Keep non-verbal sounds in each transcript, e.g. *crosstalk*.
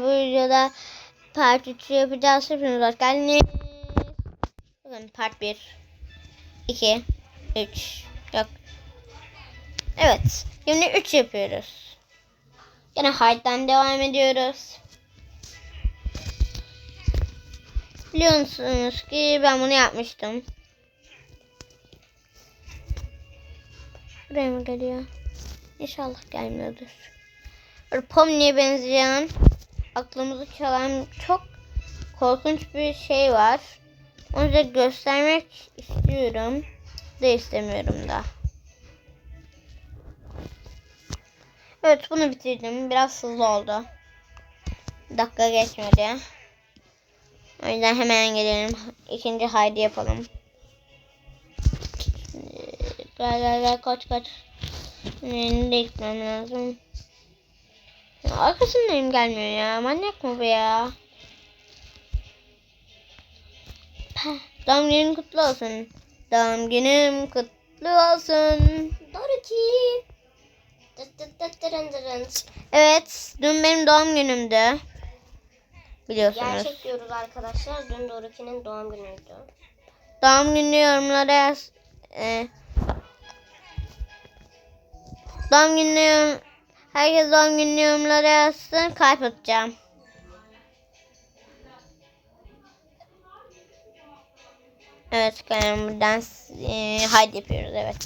Bu videoda part 3'ü yapacağız. Hepiniz hoş geldiniz. Bakın part 1, 2, 3, yok. Evet. Şimdi 3 yapıyoruz. Yine Hide'dan devam ediyoruz. Biliyorsunuz ki ben bunu yapmıştım. Buraya mı geliyor? İnşallah gelmiyordur. Pomni'ye benzeyen aklımızı çalan çok korkunç bir şey var. Onu size göstermek istiyorum. Da istemiyorum da. Evet bunu bitirdim. Biraz hızlı oldu. Dakika geçmedi. O yüzden hemen gelelim. İkinci haydi yapalım. Gel gel gel kaç kaç. Gitmem lazım. Arkasındayım gelmiyor ya. Manyak mı bu ya? Doğum günün kutlu olsun. Doğum günüm kutlu olsun. Dorothy. Evet, dün benim doğum günümdü. Biliyorsunuz. Gerçek diyoruz arkadaşlar. Dün Dorothy'nin doğum günüydü. Doğum günü yorumlara yaz. E, doğum günü herkes doğum günü yorumlara yazsın. Kalp atacağım. Evet, yani buradan e, haydi yapıyoruz evet.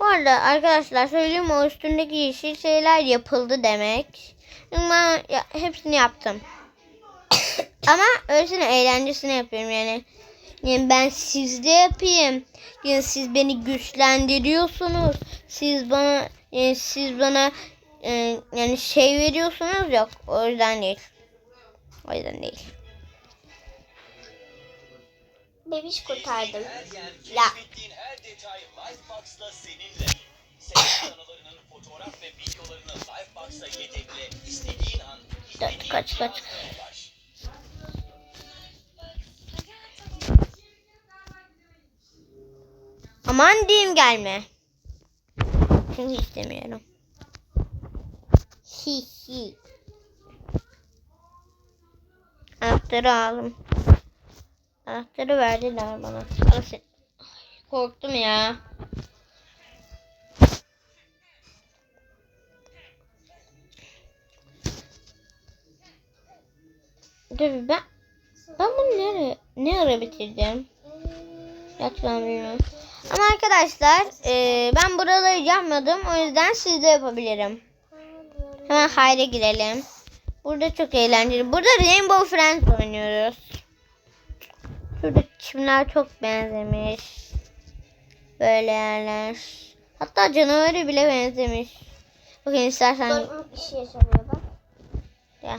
Bu arada arkadaşlar söyleyeyim o üstündeki yeşil şeyler yapıldı demek. Ama ya, hepsini yaptım. *coughs* Ama öylesine eğlencesine yapıyorum yani. Yani ben sizde yapayım. Yani siz beni güçlendiriyorsunuz. Siz bana yani siz bana e, yani şey veriyorsunuz yok. O yüzden değil. O yüzden değil. Bebiş kurtardım. Ya. Keşfettiğin her detay Aman diyeyim gelme. Çünkü istemiyorum. Hi hi. Anahtarı aldım. Anahtarı verdiler bana. Ay, korktum ya. Dur ben ben bunu nereye ne ara bitirdim? Gerçekten bilmiyorum. Ama arkadaşlar e, ben buraları yapmadım. O yüzden siz de yapabilirim. Hemen hayra girelim. Burada çok eğlenceli. Burada Rainbow Friends oynuyoruz. Şurada çimler çok benzemiş. Böyle yerler. Hatta canavarı bile benzemiş. Bakın istersen Dorothy'nin bir şey yaşanıyor bak. Gel.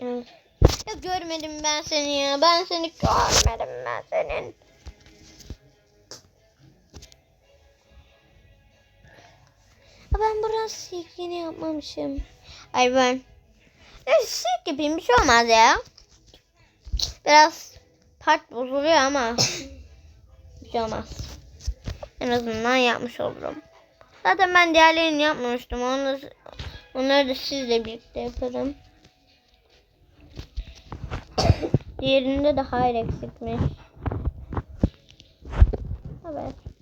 Evet. Ya görmedim ben seni ya. Ben seni görmedim ben senin. Biraz silkini yapmamışım. Ay ben. Ya silk yapayım bir şey olmaz ya. Biraz part bozuluyor ama. *coughs* bir şey olmaz. En azından yapmış olurum. Zaten ben diğerlerini yapmamıştım. Onu, onları da sizle birlikte yaparım. *coughs* Diğerinde de hayır eksikmiş. Evet.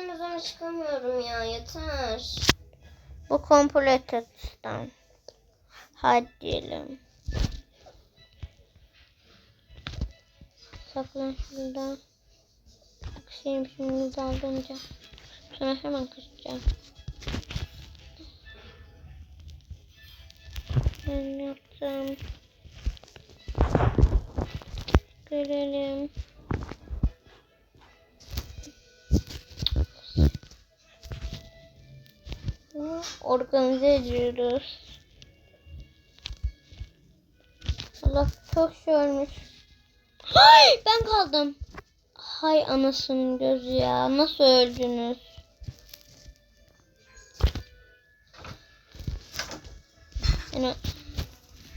Üzerine çıkamıyorum ya. Yeter. Bu completed sistem. Hadi diyelim. Saklan şurada. Akşam şimdi daldırınca. Sonra hemen kaçacağım. Ben yaptım. Görelim. Organize ediyoruz. Allah çok şey olmuş. Hay ben kaldım. Hay anasının gözü ya. Nasıl öldünüz? Yani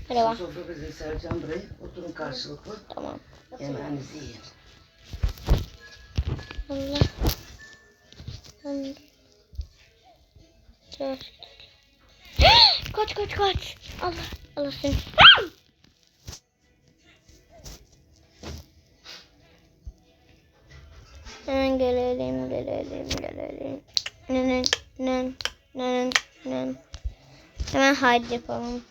Merhaba. Sofra bezi sereceğim burayı. Oturun karşılıklı. Tamam. Yemeğinizi yiyin. Allah. Tamam. Dur. *gasps* kaç kaç kaç. Allah Allah seni. Hemen gelelim gelelim gelelim. Nen nen nen nen. Hemen hide yapalım.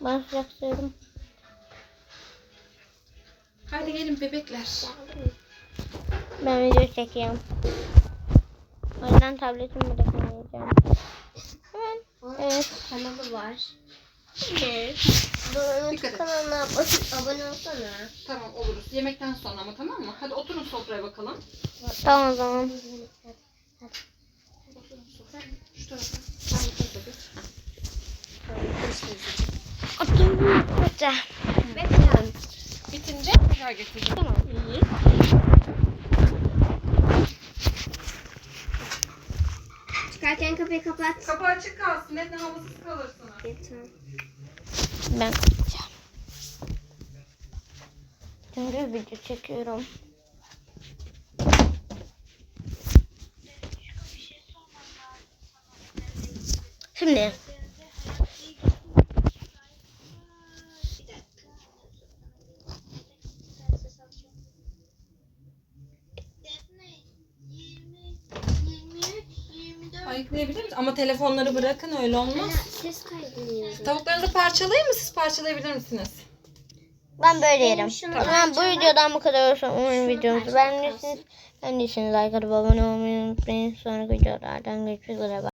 Ben sıcak. Hadi gelin bebekler. Ben video çekiyorum. O yüzden tabletimi bırakmayacağım. Hemen. Evet. Kanalı var. Evet. Dikkat et. kanalına abone, abone olsana. Tamam oluruz. Yemekten sonra ama tamam mı? Hadi oturun sofraya bakalım. Tamam o zaman. Şu tarafa. Otur. Güzel. Bitince tekrar getireceğim. Tamam. İyi. Çıkarken kapıyı kapat. Kapı açık kalsın. Neden havasız kalırsınız. Yeter. Ben kapatacağım. Çünkü video çekiyorum. Şimdi Ayıklayabilir misin? Ama telefonları bırakın öyle olmaz. Ses kaydını Tavuklarınızı parçalayayım mı? Siz parçalayabilir misiniz? ben böyle yerim. O zaman bu videodan bu kadar olsun. Umarım videomuzu beğendiyseniz. Beğendiyseniz like atıp abone olmayı unutmayın. Sonraki videolardan görüşmek üzere.